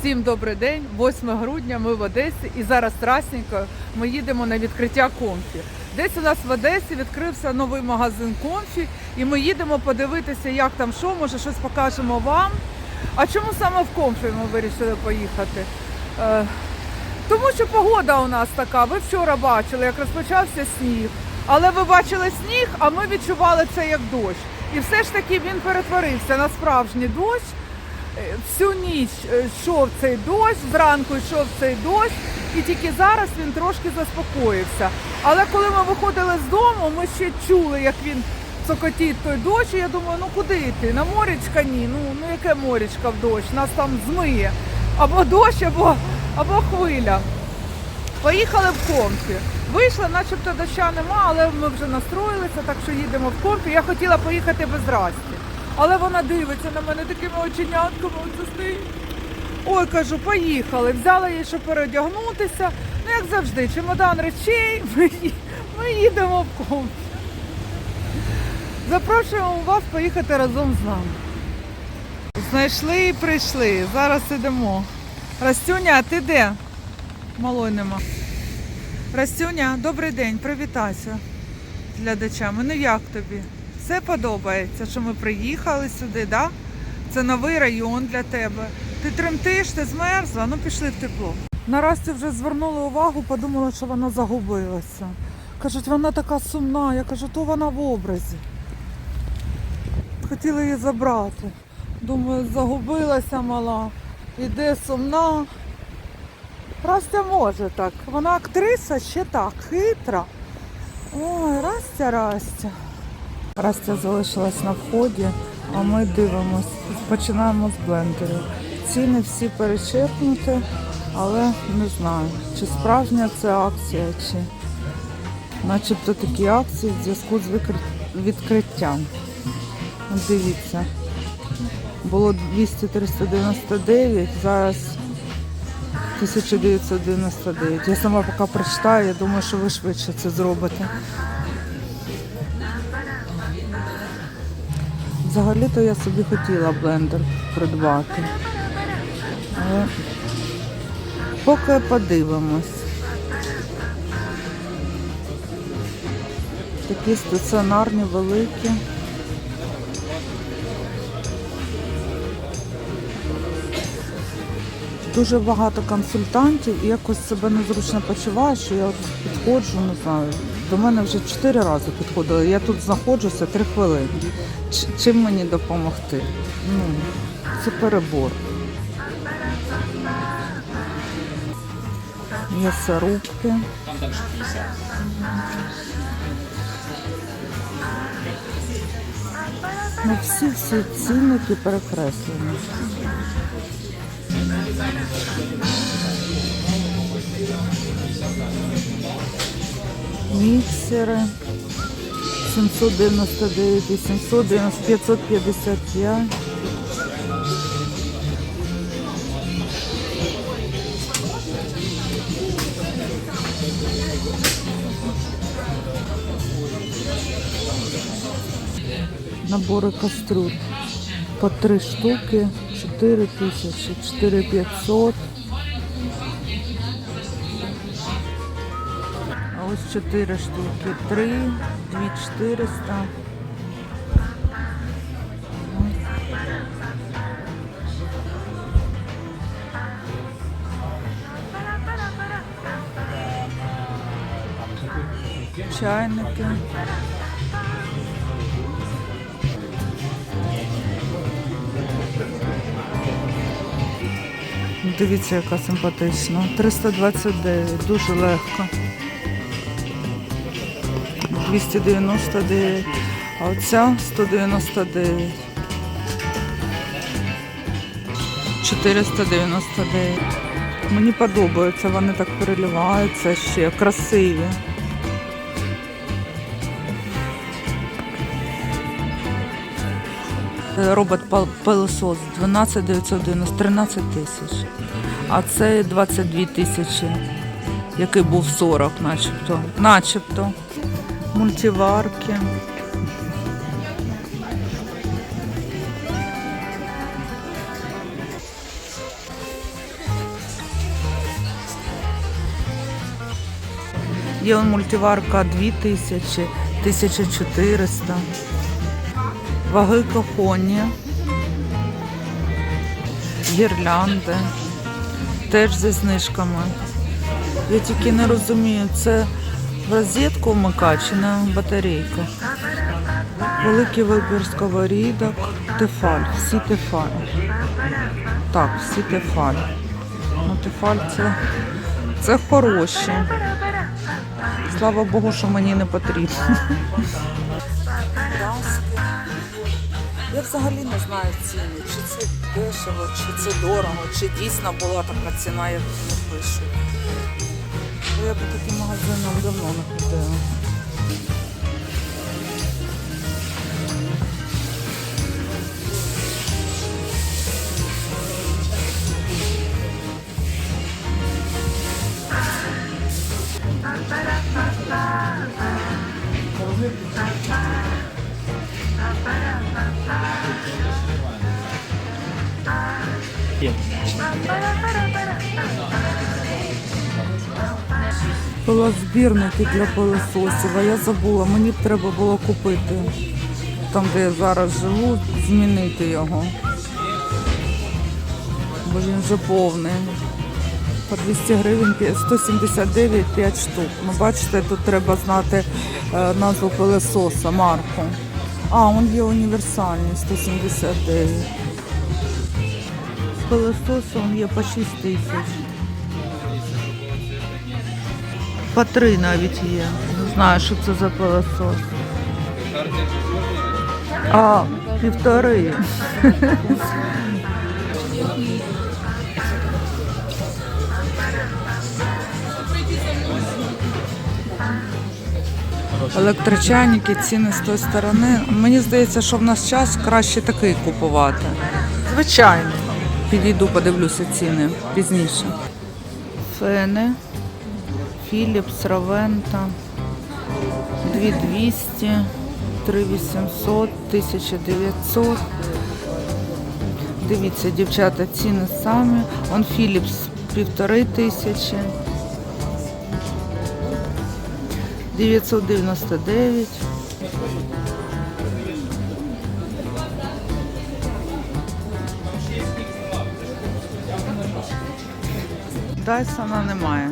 Всім добрий день, 8 грудня. Ми в Одесі і зараз трасненько ми їдемо на відкриття конфі. Десь у нас в Одесі відкрився новий магазин конфі, і ми їдемо подивитися, як там що, може щось покажемо вам. А чому саме в конфі ми вирішили поїхати? Е, тому що погода у нас така. Ви вчора бачили, як розпочався сніг. Але ви бачили сніг, а ми відчували це як дощ. І все ж таки він перетворився на справжній дощ. Е, Всю ніч е, йшов цей дощ, зранку йшов цей дощ, і тільки зараз він трошки заспокоївся. Але коли ми виходили з дому, ми ще чули, як він цокотить той дощ. І я думаю, ну куди йти? На морячка ні. Ну, ну яке морячка в дощ? Нас там змиє. Або дощ, або, або хвиля. Поїхали в конфі. Вийшла, начебто доща нема, але ми вже настроїлися, так що їдемо в конфі. Я хотіла поїхати без Расті. Але вона дивиться на мене такими оченятками, оце стоїть. Ой, кажу, поїхали. Взяла її, щоб переодягнутися. Ну, як завжди, чемодан речей, ми, ми їдемо в конфі. Запрошуємо вас поїхати разом з нами. Знайшли і прийшли. Зараз ідемо. Растюня, ти де? Малої нема. Растюня, добрий день, привітайся глядачами. Ну як тобі? Все подобається, що ми приїхали сюди, да? Це новий район для тебе. Ти тремтиш, ти змерзла, ну пішли в тепло. На Расті вже звернули увагу, подумали, що вона загубилася. Кажуть, вона така сумна. Я кажу, то вона в образі. Хотіли її забрати. Думаю, загубилася мала. Іде сумна. Растя може так. Вона актриса ще так, хитра. Ой, Растя, Растя. Растя залишилась на вході, а ми дивимось. Починаємо з блендерів. Ціни всі перечеркнуті, але не знаю, чи справжня це акція, чи начебто такі акції в зв'язку з відкриттям. Дивіться. Було 200-399, зараз 1999. Я сама поки прочитаю, я думаю, що ви швидше це зробите. Взагалі-то я собі хотіла блендер придбати. Але поки подивимось. Такі стаціонарні, великі. Дуже багато консультантів і якось себе незручно почуваю, що я підходжу, не знаю. До мене вже чотири рази підходили. Я тут знаходжуся три хвилини. Ч- чим мені допомогти? Ну, це перебор. М'ясорубки. Ну, всі всі цінники перекреслені. Міксери 799 і 790, 555. Набори кастрюль по три штуки, 4 тисячі, 4 500. Ось 4 штуки, 3, 2 400. Чайники. Дивіться, яка симпатична. 329, дуже легко. 299, а оця 199. 499. Мені подобається, вони так переливаються ще, красиві. Робот пилосос 12 990, 13 тисяч. А це 22 тисячі, який був 40 начебто. Начебто мультиварки. Є мультиварка 2000, 1400. Ваги кахоні, гірлянди. Теж зі знижками. Я тільки не розумію, це в розетку вмикати чи на батарейку. Великий вибір сковорідок. Тефаль, всі тефаль. Так, всі тефаль. Ну, тефаль це, це хороші. Слава Богу, що мені не потрібно. Я взагалі не знаю ціни, чи це дешево, чи це дорого, чи дійсно була така ціна, як вони пишуть. Бо я по таким магазинам давно не ходила. Була збірники для пилососів, а я забула, мені б треба було купити. Там, де я зараз живу, змінити його. Бо він вже повний. По 200 гривень п'ять- 179 5 штук. Ну, бачите, тут треба знати е, назву пилососа, марку. А, він є універсальний, 179. Пилосос він є по 6 тисяч. По три навіть є. Не знаю, що це за пилосос. А, півтори. Електрочайники, ціни з тої сторони. Мені здається, що в нас час краще такий купувати. Звичайно. Підійду, подивлюся ціни пізніше. Фени. Philips, Равента 2200, 3800, 1900. Дивіться, дівчата, ціни самі. Он Philips півтори тисячі. 999. Дайсона немає.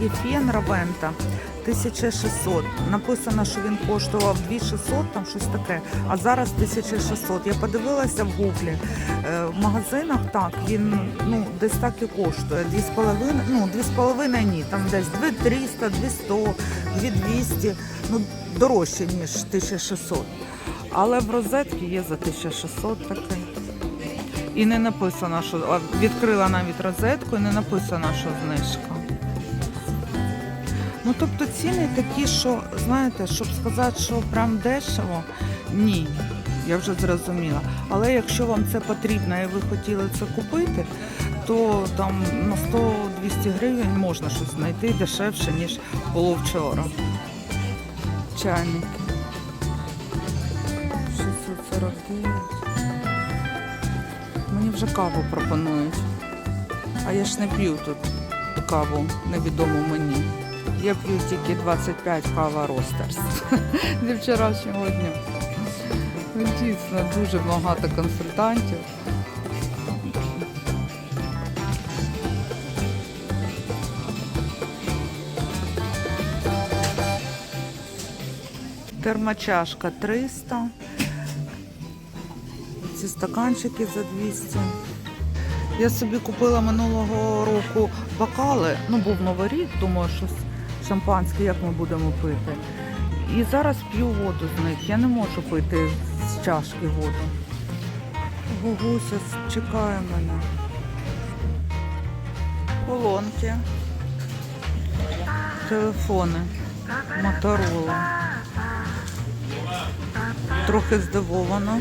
Є фен Равента 1600. Написано, що він коштував 2600, там щось таке, а зараз 1600. Я подивилася в гуглі. Е, В магазинах так, він ну, десь так і коштує. 2,5, ну 2,5 ні, там десь 2300, 200, 2200, ну дорожче, ніж 1600. Але в розетки є за 1600 такий. І не написано, що відкрила навіть розетку, і не написано, що знижка. Ну тобто ціни такі, що знаєте, щоб сказати, що прям дешево, ні. Я вже зрозуміла. Але якщо вам це потрібно і ви хотіли це купити, то там на 100-200 гривень можна щось знайти дешевше, ніж було вчора. Чайники. 649. Мені вже каву пропонують. А я ж не п'ю тут каву невідому мені. Я п'ю тільки 25 кава Ростерс зі вчорашнього дня. Ну, Дійсно, дуже багато консультантів. Термочашка 300. Ці стаканчики за 200. Я собі купила минулого року бокали. Ну, був новий рік, думаю, що шампанське, як ми будемо пити. І зараз п'ю воду з них. Я не можу пити з чашки воду. Гугуся чекає мене. Колонки. Телефони. Моторола. Трохи здивована.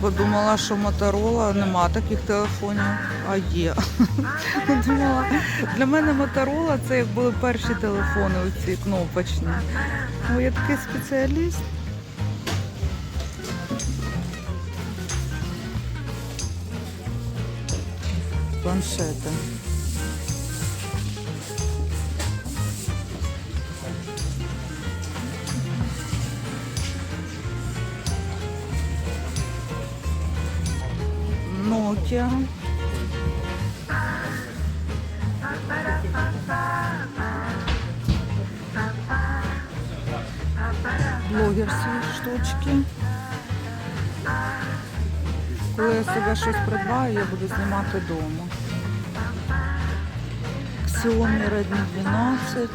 Бо думала, що Моторола нема таких телефонів, а є. Думала, для мене Моторола це як були перші телефони, оці кнопочні. Ну, я такий спеціаліст. Планшети. Nokia. Блогерські штучки. Коли я себе щось придбаю, я буду знімати вдома. Xiaomi Redmi 12.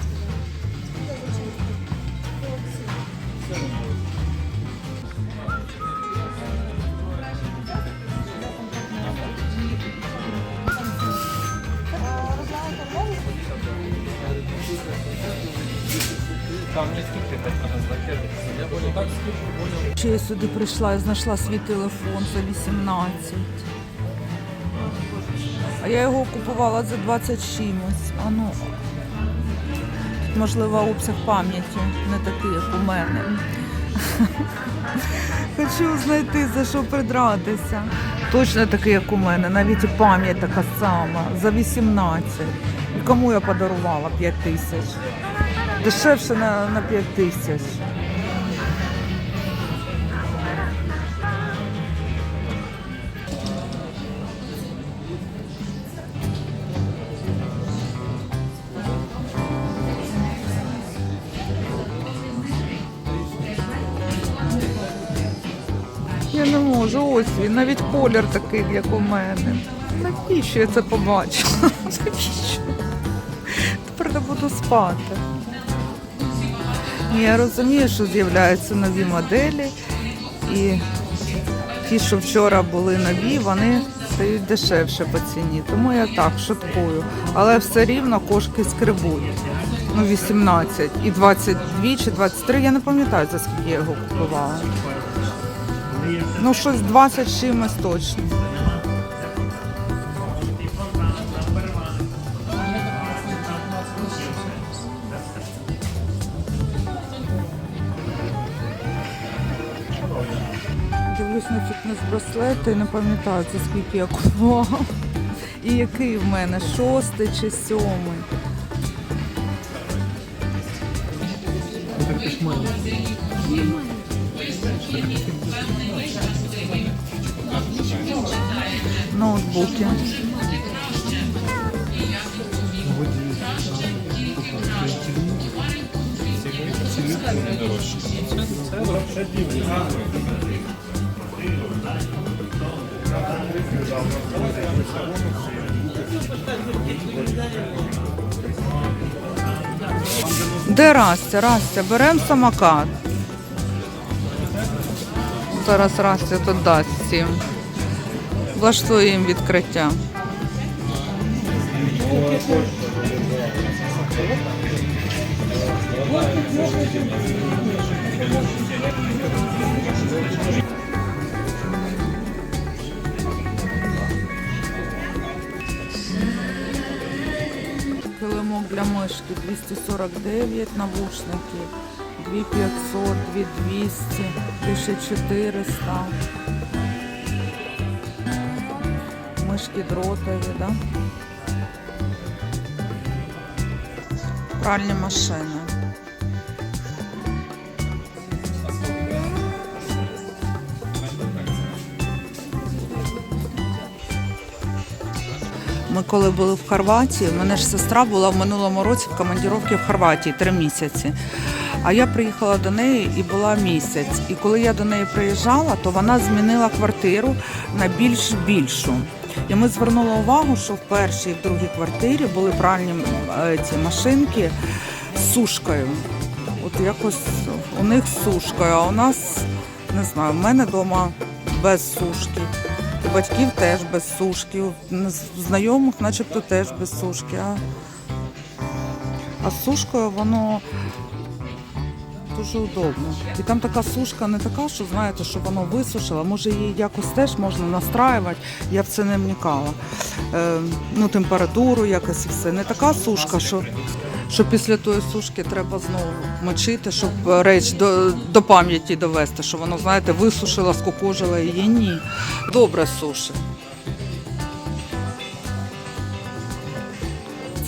Там не скільки так. Я. Чи я сюди прийшла і знайшла свій телефон за 18. А я його купувала за 20 з чимось. А ну, можливо, обсяг пам'яті не такий, як у мене. Хочу знайти за що придратися. Точно такий, як у мене, навіть і пам'ять така сама, за 18. І кому я подарувала 5 тисяч? Дешевше на, на 5 тисяч. Я не можу, ось він, навіть колір такий, як у мене. Навіщо я це побачила? Навіщо? Тепер не буду спати. Ні, Я розумію, що з'являються нові моделі, і ті, що вчора були нові, вони стають дешевше по ціні. Тому я так шуткую. Але все рівно кошки скребуть. Ну, 18 і 22 чи 23, я не пам'ятаю, за скільки я його купувала. Ну, щось 20 з чимось точно. І не пам'ятаю, це скільки я купувала. І який в мене, шостий чи сьомий. Ноутбуки. Де Растя? Растя, беремо самокат. Зараз Растя тут дасть всім. Влаштує їм відкриття. Для мишки 249 навушники, 2500, 2200, 1400. Мишки дротові, да? Пральні машини. Ми коли були в Хорватії, в мене ж сестра була в минулому році в командіровці в Хорватії три місяці. А я приїхала до неї і була місяць. І коли я до неї приїжджала, то вона змінила квартиру на більш більшу. І ми звернули увагу, що в першій і в другій квартирі були пральні е, ці машинки з сушкою. От якось у них сушкою, а у нас не знаю, в мене вдома без сушки. У батьків теж без сушки, у знайомих начебто теж без сушки. А, а з сушкою воно дуже удобно. І там така сушка не така, що знаєте, що воно висушило. Може її якось теж можна настраювати. Я в це не вникала. Е, ну, температуру якось і все. Не така сушка, що, що після тої сушки треба знову мочити, щоб реч до, до пам'яті довести, що воно, знаєте, висушило, скукожило її. Ні. Добре сушить.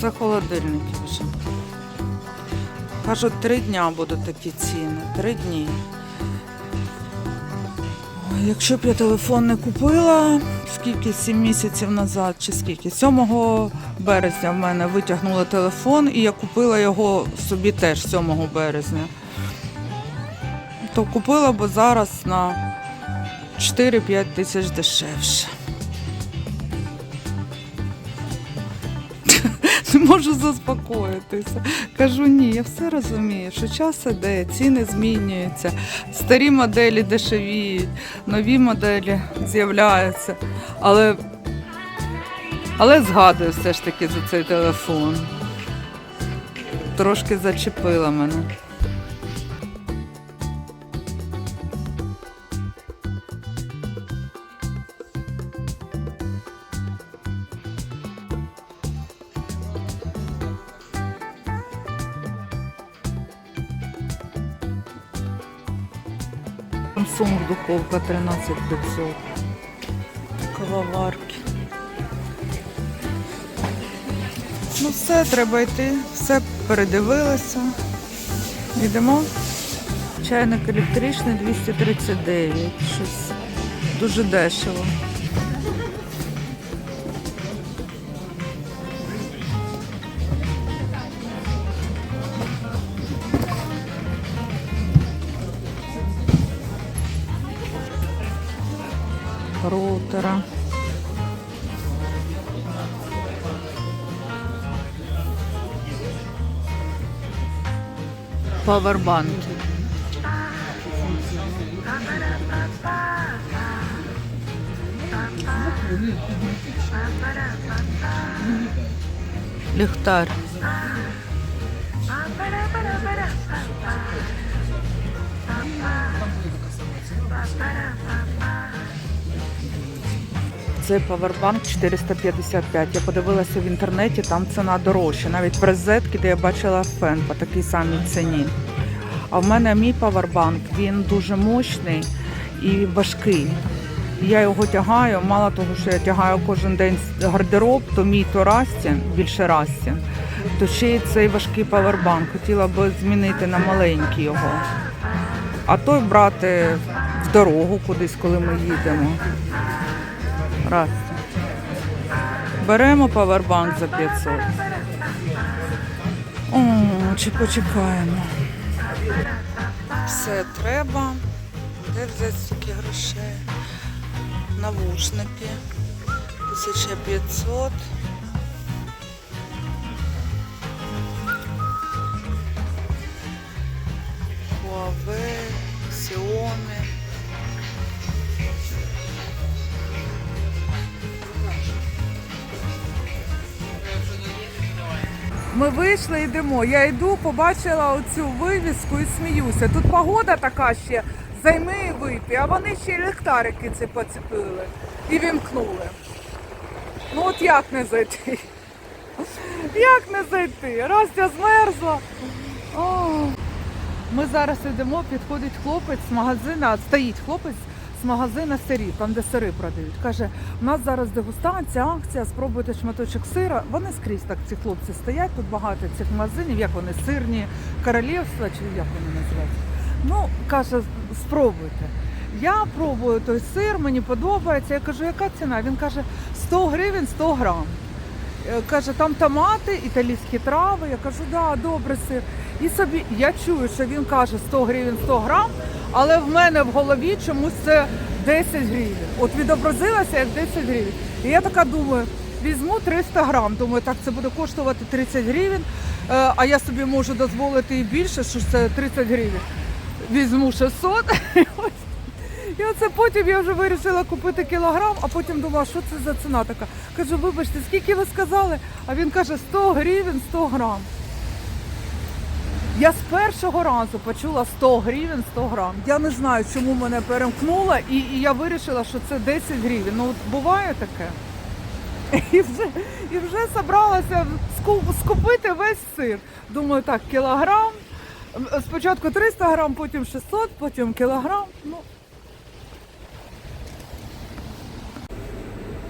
Це холодильники вже. Кажуть, три дня будуть такі ціни. Три дні. Якщо б я телефон не купила, скільки, сім місяців назад, чи скільки, 7 березня в мене витягнули телефон, і я купила його собі теж 7 березня. То купила б зараз на 4-5 тисяч дешевше. Не можу заспокоїтися. Кажу, ні, я все розумію, що час іде, ціни змінюються, старі моделі дешевіють, нові моделі з'являються. Але, але згадую все ж таки за цей телефон. Трошки зачепила мене. Духовка 13500. Кавоварки. Ну все, треба йти, все передивилися. Йдемо. Чайник електричний 239. Щось дуже дешево. Роутера. Павербанки. Ліхтар. Це павербанк 455. Я подивилася в інтернеті, там ціна дорожча. Навіть в розетки, де я бачила фен по такій самій ціні. А в мене мій павербанк, він дуже мощний і важкий. Я його тягаю, мало того, що я тягаю кожен день гардероб, то мій то Растін, більше Растін, то ще й цей важкий павербанк. Хотіла би змінити на маленький його. А той брати в дорогу кудись, коли ми їдемо. Раз. Беремо павербанк за 500. О, чи почекаємо. Все треба. Де взяти стільки грошей? Навушники. 1500. Huawei, Ми вийшли, йдемо. Я йду, побачила оцю вивіску і сміюся. Тут погода така ще, займи і випі, а вони ще й ліхтарики ці поцепили і вімкнули. Ну от як не зайти? Як не зайти? Раз я змерзла. О. Ми зараз йдемо, підходить хлопець з магазина, стоїть хлопець з магазина сирів, там де сири продають. Каже, у нас зараз дегустація, акція, спробуйте шматочок сира. Вони скрізь так ці хлопці стоять, тут багато цих магазинів, як вони сирні, королівства, чи як вони називаються. Ну, каже, спробуйте. Я пробую той сир, мені подобається. Я кажу, яка ціна? Він каже, 100 гривень 100 грам. Е, Каже, там томати, італійські трави. Я кажу, да, добре сир. І собі я чую, що він каже 100 гривень 100 грам, але в мене в голові чомусь це 10 гривень. От відобразилося як 10 гривень. І я така думаю, візьму 300 грам. Думаю, так це буде коштувати 30 гривень, е, а я собі можу дозволити і більше, що це 30 гривень. Візьму 600. І оце потім я вже вирішила купити кілограм, а потім думала, що це за ціна така. Кажу, вибачте, скільки ви сказали? А він каже, 100 гривень 100 грам. Я з першого разу почула 100 гривень 100 грам. Я не знаю, чому мене перемкнуло, і, і я вирішила, що це 10 гривень. Ну от буває таке. І вже, і вже собралася ску- скупити весь сир. Думаю, так, кілограм. Спочатку 300 грам, потім 600, потім кілограм. Ну,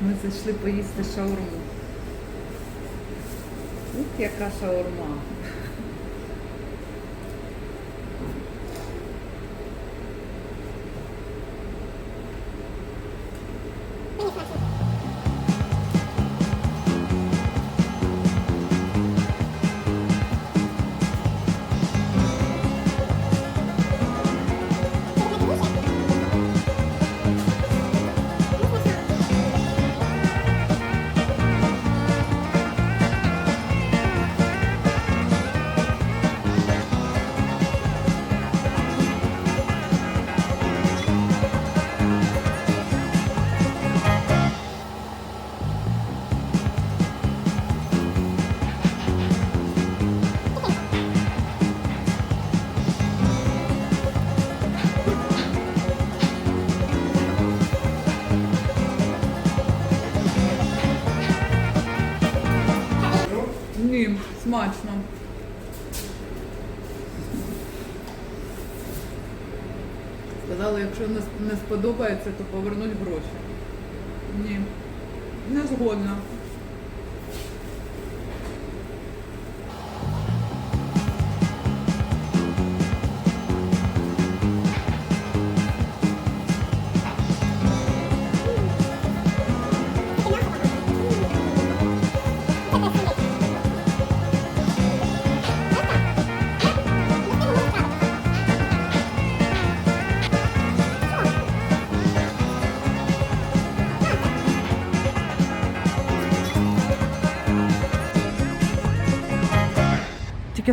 Ми зайшли поїсти шаурму. Ух, яка шаурма. Сподобається, то повернуть гроші. Ні, не згодна.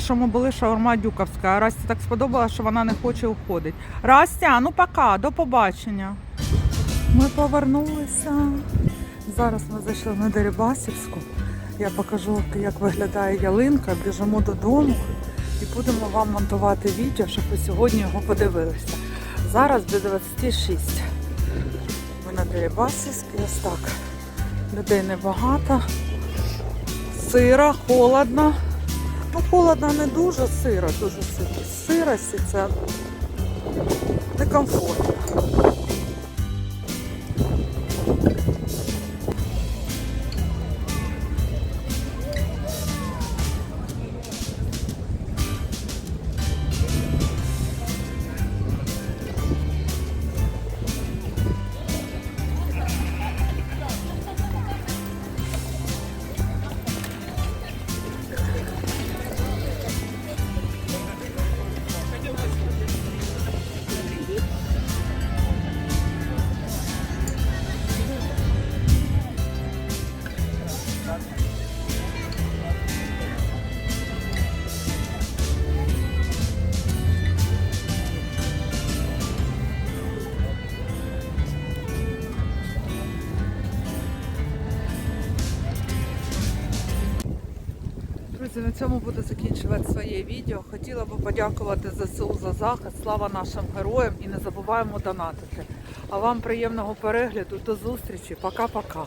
Що ми були шаурма Дюковська, Расті так сподобалося, що вона не хоче уходити. Растя, ну пока, до побачення. Ми повернулися. Зараз ми зайшли на Дерибасівську. Я покажу, як виглядає ялинка, біжимо додому і будемо вам монтувати відео, щоб ви сьогодні його подивилися. Зараз до 26. Ми на Дерибасівській, ось так. Людей небагато. Сира, холодно. Ну, холодно не дуже, сира, дуже сиро. Сирості це некомфортно. Цьому буду закінчувати своє відео. Хотіла би подякувати ЗСУ за захист. Слава нашим героям і не забуваємо донатити. А вам приємного перегляду. До зустрічі. Пока-пока.